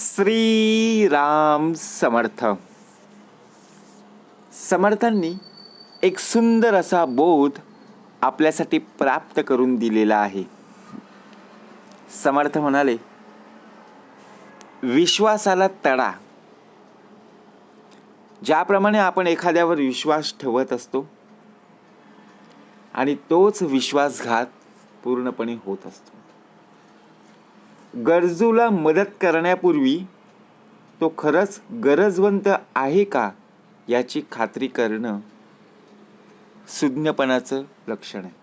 श्री राम समर्थ. समर्थांनी एक सुंदर असा बोध आपल्यासाठी प्राप्त करून दिलेला आहे. समर्थ म्हणाले विश्वासाला तडा. ज्याप्रमाणे आपण एखाद्यावर विश्वास ठेवत असतो आणि तोच विश्वासघात पूर्णपणे होत असतो. गरजूला मदत करण्यापूर्वी तो खरंच गरजवंत आहे का याची खात्री करणं सुज्ञपणाचं लक्षण आहे.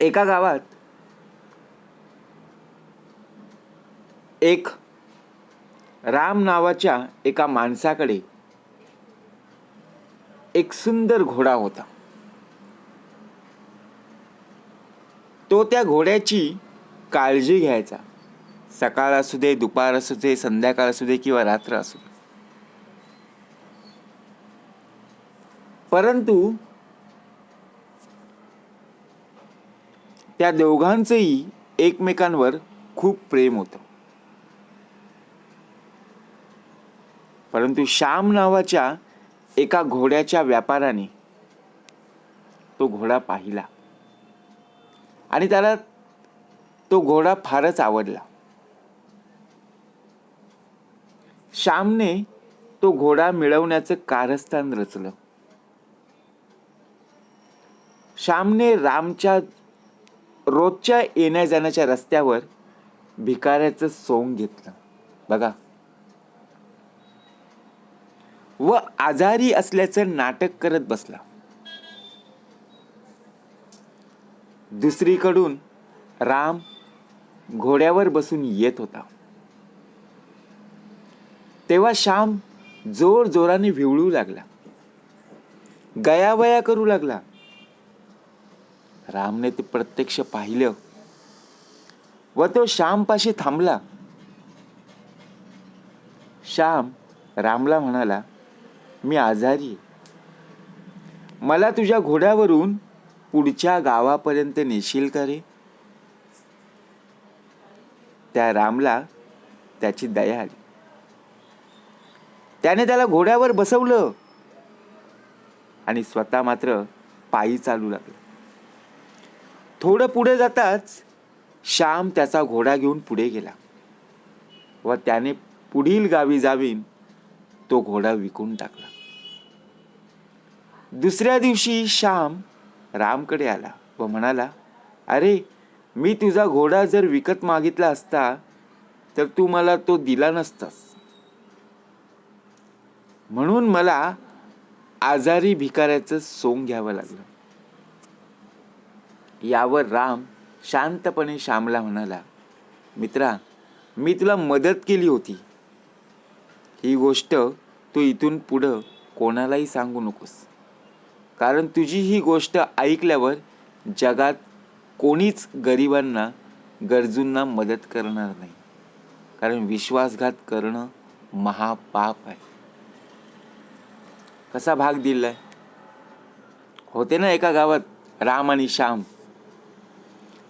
एका गावात एक राम नावाच्या एका माणसाकडे एक सुंदर घोडा होता. तो त्या घोड्याची काळजी घ्यायचा. सकाळ असू दे दुपार असू दे संध्याकाळ असू दे किंवा रात्र असू दे. परंतु त्या दोघांचंही एकमेकांवर खूप प्रेम होतं. परंतु श्याम नावाच्या एका घोड्याच्या व्यापाराने तो घोडा पाहिला. आणि त्याला तो घोडा फारच आवडला. श्यामने तो घोडा मिळवण्याचं कारस्थान रचलं. श्यामने रामच्या रोजच्या येण्या जाण्याच्या रस्त्यावर भिकाऱ्याचं सोंग घेतलं. बघा. व आजारी असल्याचं नाटक करत बसला. दुसरीकडून राम घोड्यावर बसून येत होता. तेव्हा श्याम जोर जोराने विवळू लागला. गयावया करू लागला. रामने ते प्रत्यक्ष पाहिलं व तो श्यामपाशी थांबला. श्याम रामला म्हणाला मी आजारी मला तुझ्या घोड्यावरून पुढच्या गावापर्यंत नेशील का रे? त्या रामला त्याची दया आली. त्याने त्याला घोड्यावर बसवलं. आणि स्वतः मात्र पायी चालू लागला. थोडं पुढे जाताच श्याम त्याचा घोडा घेऊन पुढे गेला व त्याने पुढील गावी जावीन तो घोडा विकून टाकला. दुसऱ्या दिवशी श्याम रामकडे आला व म्हणाला अरे मी तुझा घोडा जर विकत मागितला असता तर तू मला तो दिला नसतास. म्हणून मला आजारी भिकाऱ्याचं सोंग घ्यावं लागलं. यावर राम शांतपणे श्यामला म्हणाला मित्रा मी तुला मदत केली होती. ही गोष्ट तू इथून पुढं कोणालाही सांगू नकोस. कारण तुझी ही गोष्ट ऐकल्यावर जगात कोणीच गरिबांना गरजूंना मदत करणार नाही. कारण विश्वासघात करणं महापाप आहे. कसा भाग दिलाय? होते ना एका गावात राम आणि श्याम.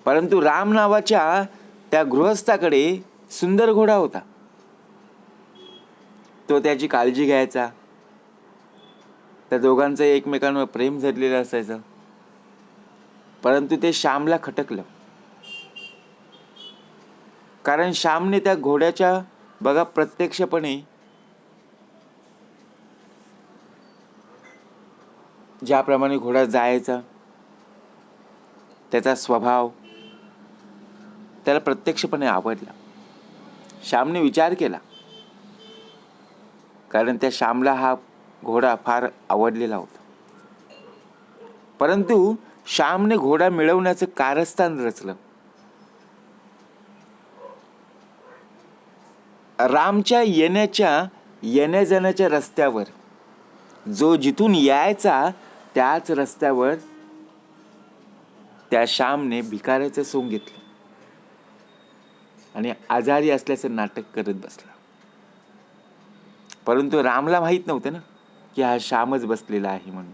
परंतु राम नावाच्या त्या गृहस्थाकडे सुंदर घोडा होता. तो त्याची काळजी घ्यायचा. त्या दोघांचं एकमेकांवर प्रेम झरलेलं असायचं. परंतु ते श्यामला खटकलं. कारण श्यामने त्या घोड्याच्या बघा प्रत्यक्षपणे ज्याप्रमाणे घोडा जायचा त्याचा स्वभाव त्याला प्रत्यक्षपणे आवडला. श्यामने विचार केला. कारण त्या श्यामला हा घोडा फार आवडलेला होता. परंतु श्यामने घोडा मिळवण्याचं कारस्थान रचलं. रामच्या येण्याच्या येण्या जाण्याच्या रस्त्यावर जो जिथून यायचा त्याच रस्त्यावर त्या श्यामने भिकाऱ्याचं सोंग घेतलं. आणि आजारी असल्याचं नाटक करत बसला. परंतु रामला माहीत नव्हतं ना. की हा श्यामच बसलेला आहे म्हणून.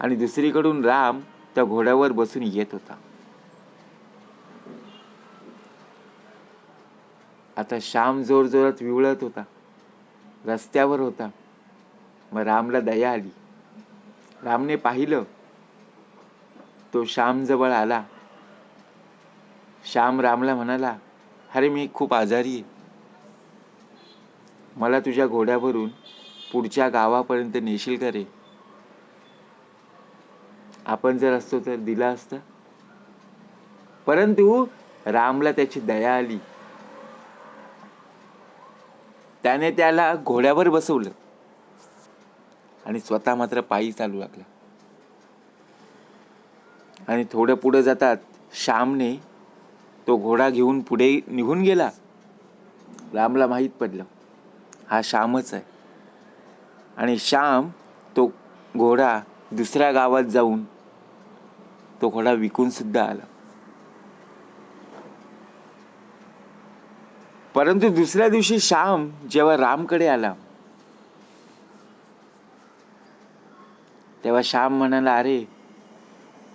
आणि दुसरीकडून राम त्या घोड्यावर बसून येत होता. आता श्याम जोर जोरात विवळत होता. रस्त्यावर होता. मग रामला दया आली. रामने पाहिलं. तो श्याम जवळ आला. श्याम रामला म्हणाला अरे मी खूप आजारी आहे. मला तुझ्या घोड्यावरून पुढच्या गावापर्यंत नेशील का रे? आपण जर असतो तर दिला असता. परंतु रामला त्याची दया आली. त्याने त्याला घोड्यावर बसवलं. आणि स्वतः मात्र पायी चालू लागला. आणि थोडं पुढे जातात श्यामने तो घोडा घेऊन पुढे निघून गेला. रामला माहीत पडलं. हा श्यामच आहे. आणि श्याम तो घोडा दुसऱ्या गावात जाऊन तो घोडा विकून सुद्धा आला. परंतु दुसऱ्या दिवशी श्याम जेव्हा रामकडे आला तेव्हा श्याम म्हणाला अरे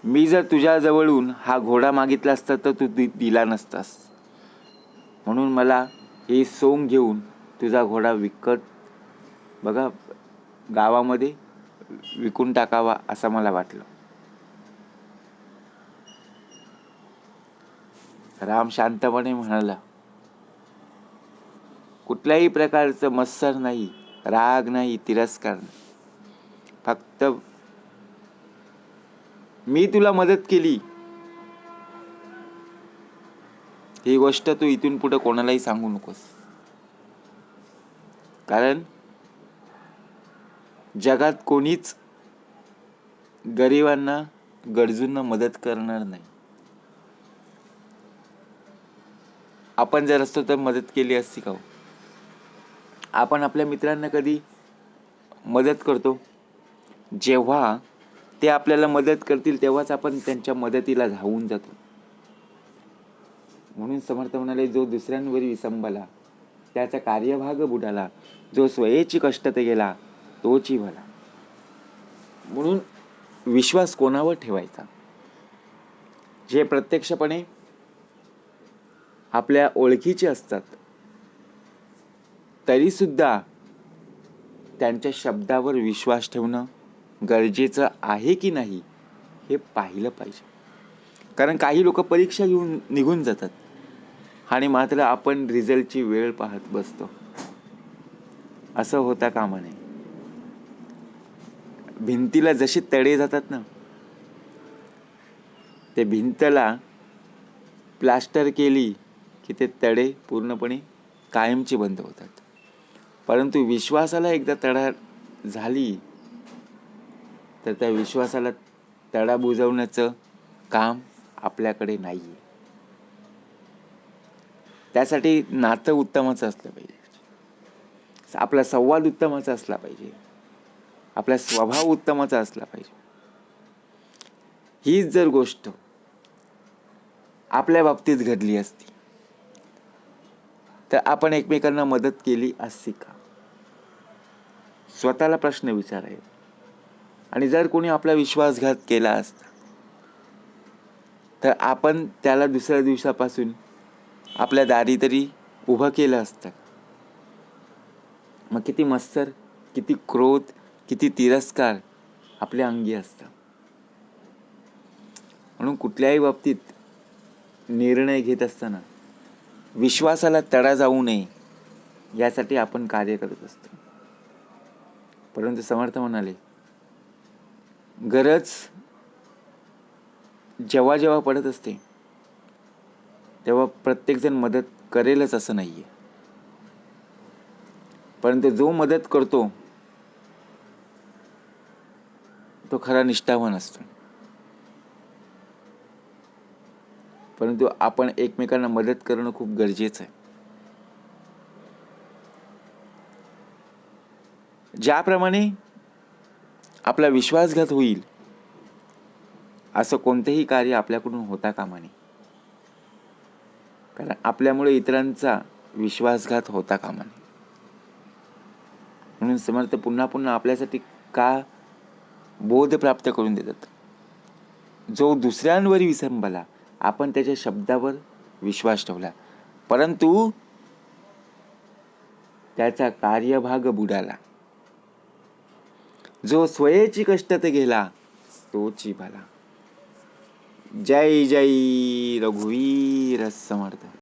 मी जर तुझ्याजवळून हा घोडा मागितला असता तर तू दि- दिला नसतास. म्हणून मला हे सोंग घेऊन तुझा घोडा विकत बघा गावामध्ये विकून टाकावा असं मला वाटलं. राम शांतपणे म्हणाला कुठल्याही प्रकारचं मत्सर नाही राग नाही तिरस्कार नाही. फक्त मी तुला मदत केली. ही गोष्ट तू इथून पुढे कोणालाही सांगू नकोस. कारण जगात कोणीच गरिबांना गरजूंना मदत करणार नाही. आपण जर असतो तर मदत केली असती का हो? आपण आपल्या मित्रांना कधी मदत करतो? जेव्हा ते आपल्याला मदत करतील तेव्हाच आपण त्यांच्या मदतीला धावून जातो. म्हणून समर्थ म्हणाले जो दुसऱ्यांवर विसंबला त्याचा कार्यभाग बुडाला जो स्वयेची कष्ट गेला तोची भला म्हणून विश्वास कोणावर ठेवायचा? जे प्रत्यक्षपणे आपल्या ओळखीचे असतात तरी सुद्धा त्यांच्या शब्दावर विश्वास ठेवणं गरजेचं आहे की नाही हे पाहिलं पाहिजे. कारण काही लोक परीक्षा घेऊन निघून जातात आणि मात्र आपण रिझल्टची वेळ पाहत बसतो. असं होता कामा नये. भिंतीला जसे तडे जातात ना ते भिंतला प्लास्टर केली की ते तडे पूर्णपणे कायमचे बंद होतात. परंतु विश्वासाला एकदा तडा झाली तर त्या विश्वासाला तडा बुजवण्याचं काम आपल्याकडे नाही आहे त्यासाठी नातं उत्तमाचं असलं पाहिजे. आपला संवाद उत्तमाचा असला पाहिजे. आपला स्वभाव उत्तमाचा असला पाहिजे. हीच जर गोष्ट आपल्या बाबतीत घडली असती तर आपण एकमेकांना मदत केली असती का? स्वतःला प्रश्न विचारायचा आणि जर कोणी आपला विश्वासघात केला असता तर आपण त्याला दुसऱ्या दिवसापासून आपल्या दारी तरी उभं केलं असतं. मग किती मत्सर किती क्रोध किती तिरस्कार आपल्या अंगी असतं म्हणून कुठल्याही बाबतीत निर्णय घेत असताना विश्वासाला तडा जाऊ नये यासाठी आपण कार्य करत असतो. परंतु समर्थ म्हणाले गरज जेव्हा जेव्हा पडत असते तेव्हा प्रत्येकजण मदत करेलच असं नाहीये. परंतु जो मदत करतो तो खरा निष्ठावान असतो. परंतु आपण एकमेकांना मदत करणं खूप गरजेचं आहे. ज्याप्रमाणे आपला विश्वासघात होईल असं कोणतेही कार्य आपल्याकडून होता कामा नये. कारण आपल्यामुळे इतरांचा विश्वासघात होता कामा नये. म्हणून समर्थ पुन्हा पुन्हा आपल्यासाठी का बोध प्राप्त करून देतात. जो दुसऱ्यांवर विसंबला आपण त्याच्या शब्दावर विश्वास ठेवला. परंतु त्याचा कार्यभाग बुडाला. जो स्वयेची कष्ट ते गेला तोची भला जय जय रघुवीर समर्थ.